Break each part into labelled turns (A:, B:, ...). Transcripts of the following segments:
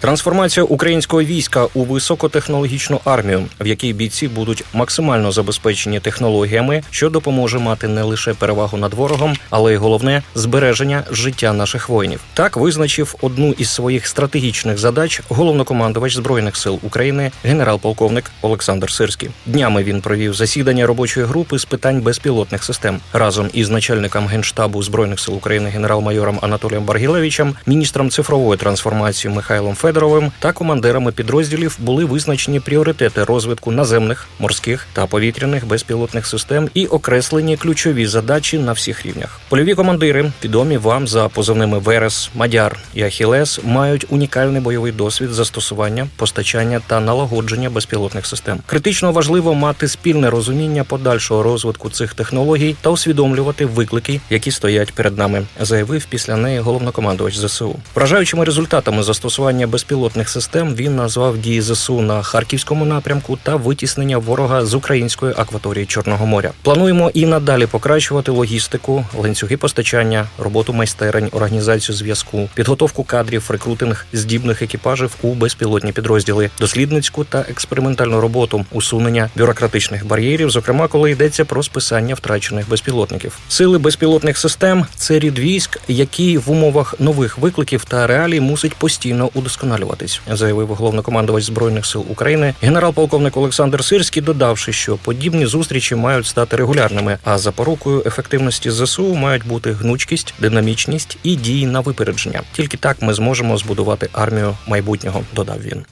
A: Трансформація українського війська у високотехнологічну армію, в якій бійці будуть максимально забезпечені технологіями, що допоможе мати не лише перевагу над ворогом, але й головне збереження життя наших воїнів. Так визначив одну із своїх стратегічних задач головнокомандувач збройних сил України, генерал-полковник Олександр Сирський. Днями він провів засідання робочої групи з питань безпілотних систем разом із начальником генштабу збройних сил України генерал-майором Анатолієм Баргілевичем, міністром цифрової трансформації Михайлом Федоровим та командирами підрозділів були визначені пріоритети розвитку наземних, морських та повітряних безпілотних систем і окреслені ключові задачі на всіх рівнях. Польові командири, відомі вам за позивними Верес, Мадяр і Ахілес, мають унікальний бойовий досвід застосування, постачання та налагодження безпілотних систем. Критично важливо мати спільне розуміння подальшого розвитку цих технологій та усвідомлювати виклики, які стоять перед нами, заявив після неї головнокомандувач ЗСУ. Вражаючими результатами застосування безпілотних систем він назвав дії ЗСУ на харківському напрямку та витіснення ворога з української акваторії Чорного моря. Плануємо і надалі покращувати логістику, ланцюги постачання, роботу майстерень, організацію зв'язку, підготовку кадрів, рекрутинг здібних екіпажів у безпілотні підрозділи, дослідницьку та експериментальну роботу, усунення бюрократичних бар'єрів, зокрема, коли йдеться про списання втрачених безпілотників. Сили безпілотних систем це рід військ, який в умовах нових викликів та реалій мусить постійно удосконалюватись, заявив головнокомандувач збройних сил України генерал-полковник Олександр Сирський, додавши, що подібні зустрічі мають стати регулярними, а запорукою ефективності ЗСУ мають бути гнучкість, динамічність і дії на випередження. Тільки так ми зможемо збудувати армію майбутнього. Додав він.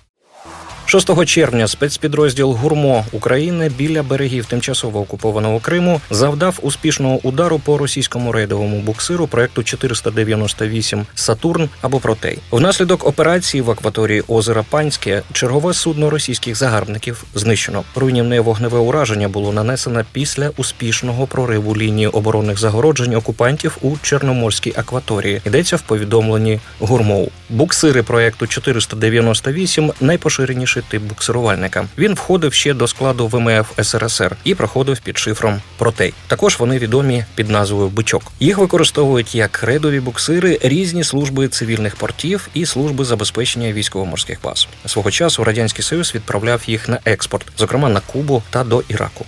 A: 6 червня спецпідрозділ Гурмо України біля берегів тимчасово окупованого Криму завдав успішного удару по російському рейдовому буксиру проекту 498 Сатурн або Протей. Внаслідок операції в акваторії озера Панське чергове судно російських загарбників знищено. Руйнівне вогневе ураження було нанесено після успішного прориву лінії оборонних загороджень окупантів у Чорноморській акваторії. Йдеться в повідомленні Гурмоу. Буксири проекту 498 найпоширеніший тип буксирувальника. Він входив ще до складу ВМФ СРСР і проходив під шифром Протей. Також вони відомі під назвою Бичок. Їх використовують як рейдові буксири, різні служби цивільних портів і служби забезпечення військово-морських баз. Свого часу радянський союз відправляв їх на експорт, зокрема на Кубу та до Іраку.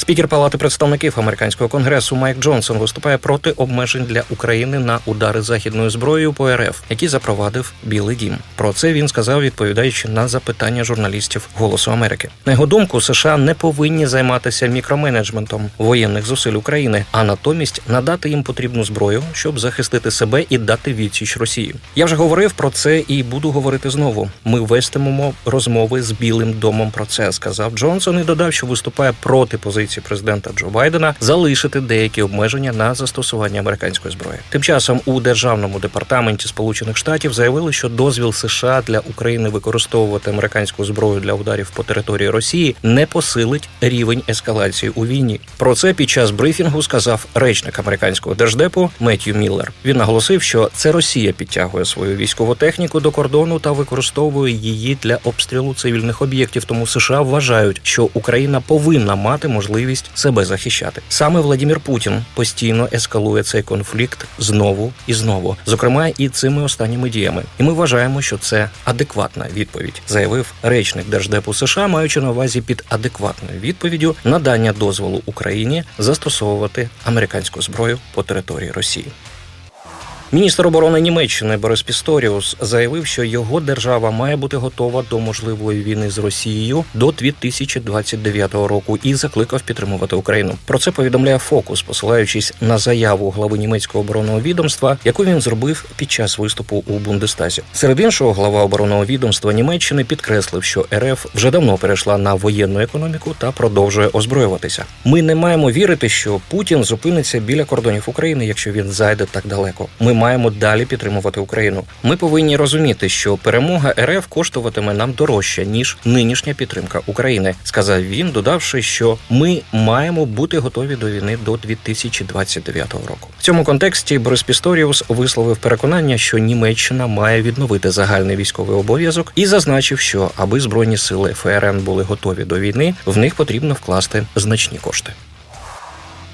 A: Спікер Палати представників американського конгресу Майк Джонсон виступає проти обмежень для України на удари західною зброєю по РФ, які запровадив Білий Дім. Про це він сказав, відповідаючи на запитання журналістів Голосу Америки. На його думку, США не повинні займатися мікроменеджментом воєнних зусиль України, а натомість надати їм потрібну зброю, щоб захистити себе і дати відсіч Росії. Я вже говорив про це і буду говорити знову. Ми вестимемо розмови з Білим домом про це, сказав Джонсон і додав, що виступає проти позиції президента Джо Байдена залишити деякі обмеження на застосування американської зброї. Тим часом у державному департаменті Сполучених Штатів заявили, що дозвіл США для України використовувати американську зброю для ударів по території Росії не посилить рівень ескалації у війні. Про це під час брифінгу сказав речник американського держдепу Меттью Міллер. Він наголосив, що це Росія підтягує свою військову техніку до кордону та використовує її для обстрілу цивільних об'єктів. Тому США вважають, що Україна повинна мати можливість себе захищати. Саме Владімір Путін постійно ескалує цей конфлікт знову і знову, зокрема і цими останніми діями. І ми вважаємо, що це адекватна відповідь, заявив речник держдепу США, маючи на увазі під адекватною відповіддю надання дозволу Україні застосовувати американську зброю по території Росії. Міністр оборони Німеччини Борис Пісторіус заявив, що його держава має бути готова до можливої війни з Росією до 2029 року і закликав підтримувати Україну. Про це повідомляє Фокус, посилаючись на заяву глави німецького оборонного відомства, яку він зробив під час виступу у Бундестазі. Серед іншого, глава оборонного відомства Німеччини підкреслив, що РФ вже давно перейшла на воєнну економіку та продовжує озброюватися. Ми не маємо вірити, що Путін зупиниться біля кордонів України, якщо він зайде так далеко. Ми маємо далі підтримувати Україну. Ми повинні розуміти, що перемога РФ коштуватиме нам дорожче ніж нинішня підтримка України, сказав він, додавши, що ми маємо бути готові до війни до 2029 року. В цьому контексті Борис Пісторіус висловив переконання, що Німеччина має відновити загальний військовий обов'язок і зазначив, що аби збройні сили ФРН були готові до війни, в них потрібно вкласти значні кошти.